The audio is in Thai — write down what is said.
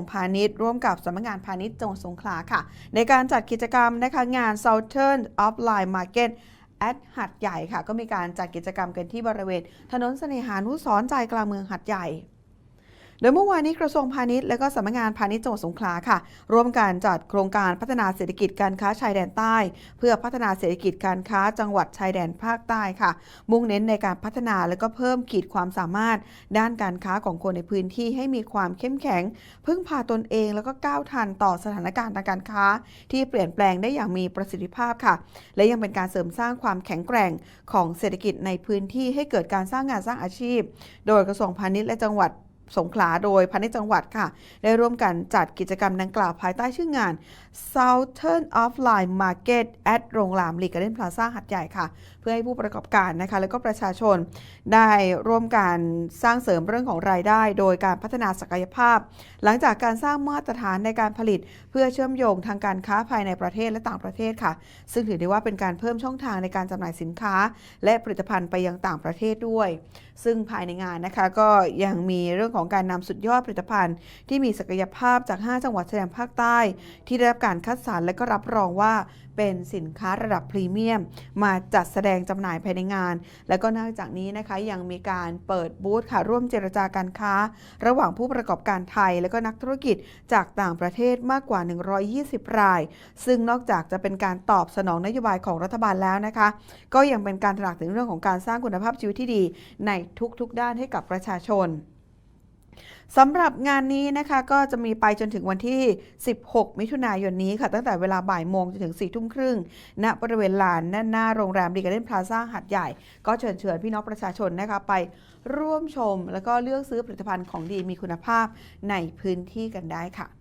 งพาณิชย์ร่วมกับสำนักงานพาณิชย์จังหวัดสงขลาค่ะ ในการจัดกิจกรรมนะคะงาน Southern Offline Market แอดหัดใหญ่ค่ะ ก็มีการจัดกิจกรรมกันที่บริเวณ ถนนเสน่หานุสรใจกลางเมืองหัดใหญ่ โดยเมื่อวานนี้กระทรวงพาณิชย์และก็สำนักงานพาณิชย์จังหวัดสงขลาค่ะ ร่วมกันจัดโครงการพัฒนาเศรษฐกิจการค้าชายแดนใต้ เพื่อพัฒนาเศรษฐกิจการค้าจังหวัดชายแดนภาคใต้ค่ะ มุ่งเน้นในการพัฒนาและก็เพิ่มขีดความสามารถ ด้านการค้าของคนในพื้นที่ให้มีความเข้มแข็ง พึ่งพาตนเองแล้วก็ก้าวทันต่อสถานการณ์ทางการค้า ที่เปลี่ยนแปลงได้อย่างมีประสิทธิภาพค่ะ และยังเป็นการเสริมสร้างความแข็งแกร่งของเศรษฐกิจในพื้นที่ให้เกิดการสร้างงานสร้างอาชีพ โดยกระทรวงพาณิชย์และจังหวัด สงขลาโดยพาณิชย์จังหวัดค่ะ ได้ร่วมกันจัดกิจกรรมดังกล่าวภายใต้ชื่องาน Southern Offline Market at โรงแรมลีกาเดนพลาซ่าหัดใหญ่ค่ะ เพื่อให้ผู้ประกอบการนะคะ แล้วก็ประชาชนได้ร่วมการสร้างเสริมเรื่องของรายได้ โดยการพัฒนาศักยภาพ หลังจากการสร้างมาตรฐานในการผลิต เพื่อเชื่อมโยงทางการค้าภายในประเทศและต่างประเทศค่ะ ซึ่งถือได้ว่าเป็นการเพิ่มช่องทางในการจำหน่ายสินค้า และผลิตภัณฑ์ไปยังต่างประเทศด้วย ซึ่งภายในงานนะคะก็ยังมีเรื่องของของการนำสุดยอดผลิตภัณฑ์ ที่มีศักยภาพจาก 5 จังหวัดชายแดนภาคใต้ ที่ได้รับการคัดสรรและก็รับรองว่าเป็นสินค้าระดับพรีเมียม มาจัดแสดงจำหน่ายภายในงาน และก็นอกจากนี้นะคะยังมีการเปิดบูธค่ะร่วมเจรจาการค้า ระหว่างผู้ประกอบการไทย และก็นักธุรกิจจากต่างประเทศมากกว่า 120 ราย ซึ่งนอกจากจะเป็นการตอบสนองนโยบายของรัฐบาลแล้วนะคะ ก็ยังเป็นการตระหนักถึงเรื่องของการสร้างคุณภาพชีวิตที่ดี ในทุกๆด้านให้กับประชาชน สำหรับงานนี้นะคะก็จะมีไปจนถึงวันที่ 16 มิถุนายนนี้ค่ะตั้งแต่เวลาบ่ายโมงจนถึง 4 ทุ่มครึ่งณบริเวณลานหน้าหน้าโรงแรมดีการ์เดนพลาซ่าหัดใหญ่ ก็เชิญเชิญพี่น้องประชาชนนะคะไปร่วมชม แล้วก็เลือกซื้อผลิตภัณฑ์ของดีมีคุณภาพในพื้นที่กันได้ค่ะ